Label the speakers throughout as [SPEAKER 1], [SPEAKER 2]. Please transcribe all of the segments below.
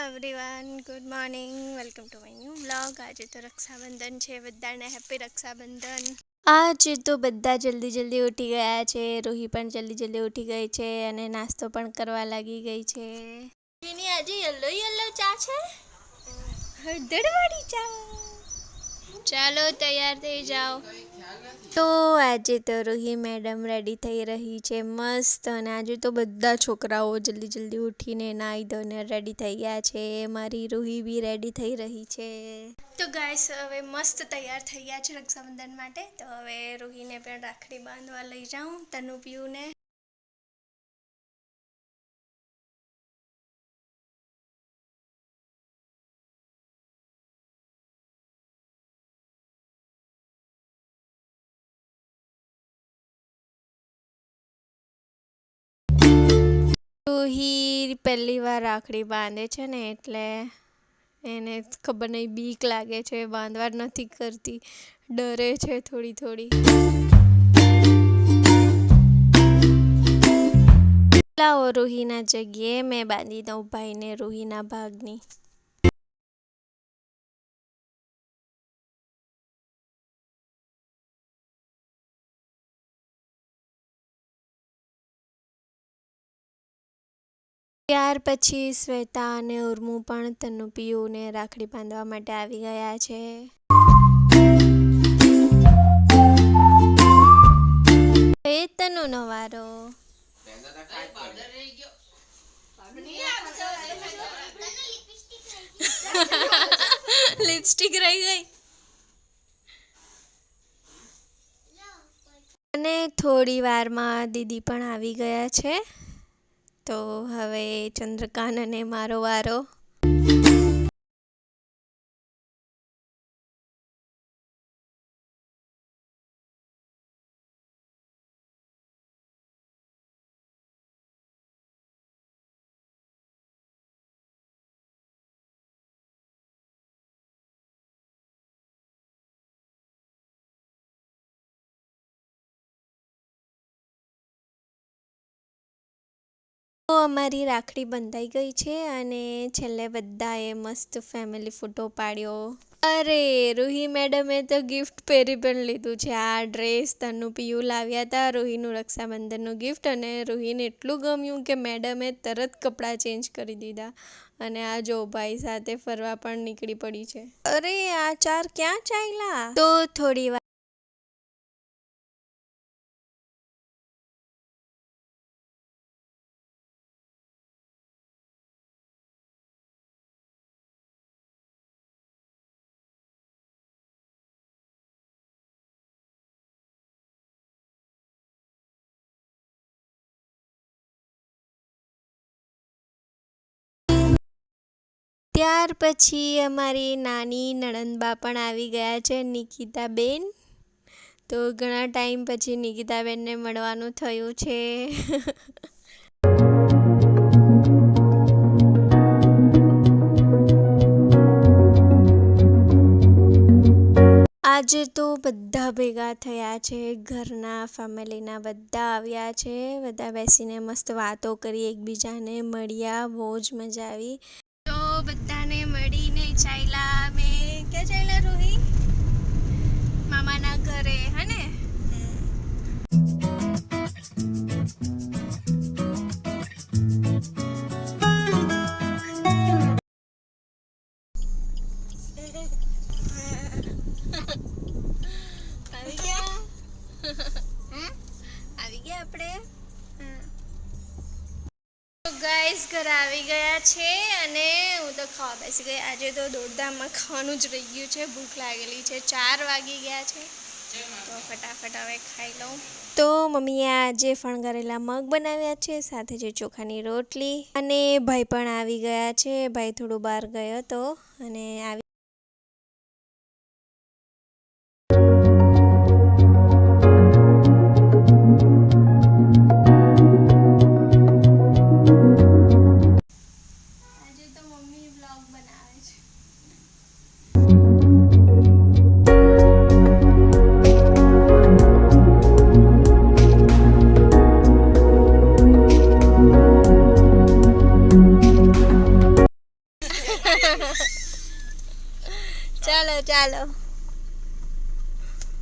[SPEAKER 1] Everyone good morning welcome to my new blog આજે તો રક્ષાબંધન છે. બધાને હેપી રક્ષાબંધન. આજે તો બધા જલ્દી જલ્દી ઉઠી ગયા છે. રૂહી પણ જલ્દી જલ્દી ઉઠી ગઈ છે અને નાસ્તો પણ કરવા લાગી ગઈ છે. એની આજે યલો યલો ચા છે? હળદરવાળી ચા. ચાલો તૈયાર થઈ જાઓ. તો આજે તો રૂહી મેડમ રેડી થઈ રહી છે મસ્ત. અને આજે તો બધા છોકરાઓ જલ્દી જલ્દી ઉઠીને નાહી ધોઈને રેડી થઈ ગયા છે. મારી રૂહી બી રેડી થઈ રહી છે. તો ગાઈસ હવે મસ્ત તૈયાર થઈ ગયા છે રક્ષાબંધન માટે. તો હવે રૂહીને પણ રાખડી બાંધવા લઈ જાઉં તનુ પીયુને રૂહી પહેલી વાર રાખડી બાંધે છે ને એટલે એને ખબર નહીં, બીક લાગે છે બાંધવા નથી કરતી, ડરે છે થોડી થોડી. લાવો રૂહીના જગ્યાએ, મેં બાંધી દઉં ભાઈને રૂહીના ભાગની. ત્યાર પછી શ્વેતા અને ઉર્મુ પણ તનુ પિયુને રાખડી બાંધવા માટે આવી ગયા છે. એ તનુનો વારો લિપસ્ટિક રહી ગઈ. અને થોડી વારમાં દીદી પણ આવી ગયા છે. તો હવે ચંદ્રકાન અને મારો વારો. તો અમારી રાખડી બંધાઈ ગઈ છે અને છેલ્લે બધાએ મસ્ત ફેમિલી ફોટો પાડ્યો. અરે, રૂહી મેડમે તો ગિફ્ટ પહેરી પણ લીધું છે. આ ડ્રેસ તનુ પિયુ લાવ્યા હતા રૂહીનું રક્ષાબંધનનું ગિફ્ટ અને રૂહીને એટલું ગમ્યું કે મેડમે તરત કપડાં ચેન્જ કરી દીધા. અને આ જો ભાઈ સાથે ફરવા પણ નીકળી પડી છે. અરે, આ ચાર ક્યાં ચાલ્યા? તો થોડી ત્યાર પછી અમારી નાની નણંદબા પણ આવી ગયા છે, નિકિતાબેન. તો ઘણા ટાઈમ પછી નિકિતાબેનને મળવાનું થયું છે. આજે તો બધા ભેગા થયા છે, ઘરના, ફેમિલીના બધા આવ્યા છે. બધા બેસીને મસ્ત વાતો કરી, એકબીજાને મળ્યા, બહુ જ મજા આવી. મળીને ચાલ્યા અમે. ક્યાં ચાલ્યા, રોહી? મામાના ઘરે હે ને આવી ગયા? આવી ગયા આપણે? ઘર ઘરે આવી ગયા છે અને હું તો ખાવા બેસી ગઈ. આજે તો દોડધામમાં ખાવાનું જ રહી ગયું છે. ભૂખ લાગેલી છે. ચાર વાગી ગયા છે. તો ફટાફટ હવે ખાઈ લઉં. તો મમ્મીએ આજે ફણગારેલા મગ બનાવ્યા છે, સાથે જે ચોખાની રોટલી. અને ભાઈ પણ આવી ગયા છે. ભાઈ થોડું બહાર ગયો હતો અને આવી વ્લોગ બનાવે છે. ચાલો ચાલો.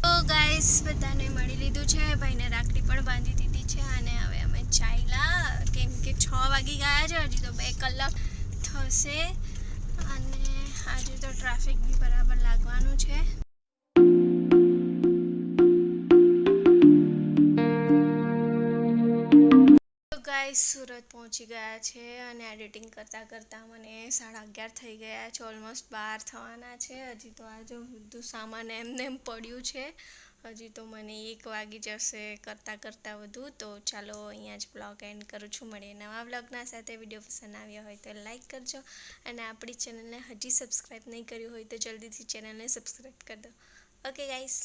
[SPEAKER 1] તો ગાઈસ બધાને મળી લીધું છે. ભાઈને રાખડી પણ બાંધી દીધી છે અને હવે અમે ચાલ્યા. કેમ કે છ વાગી ગયા છે હજી તો બે કલાક થશે. આજે તો ટ્રાફિક બી બરાબર લાગવાનું છે. ગાઈસ પહોંચી ગયા છે અને એડિટિંગ કરતાં કરતાં મને સાડા અગિયાર થઈ ગયા છે ઓલમોસ્ટ બાર થવાના છે. હજી તો આજે બધું સામાન એમને એમ પડ્યું છે. હજી તો મને એક વાગી જશે કરતાં કરતાં વધુ. તો ચાલો અહીંયા જ બ્લોગ એન્ડ કરું છું. મળીએ નવા બ્લોગના સાથે. વીડિયો પસંદ આવ્યો હોય તો લાઈક કરજો. અને આપણી ચેનલને હજી સબસ્ક્રાઈબ નહીં કર્યું હોય તો જલ્દીથી ચેનલને સબસ્ક્રાઈબ કરી દો. Okay guys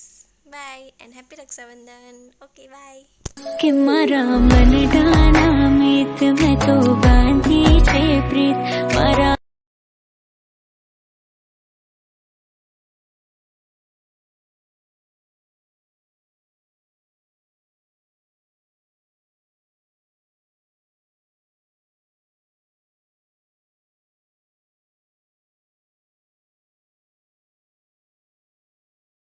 [SPEAKER 1] bye and happy Rakshabandhan okay bye
[SPEAKER 2] કે મારા મન ડાના મેં તો બાંધી છે પ્રીત.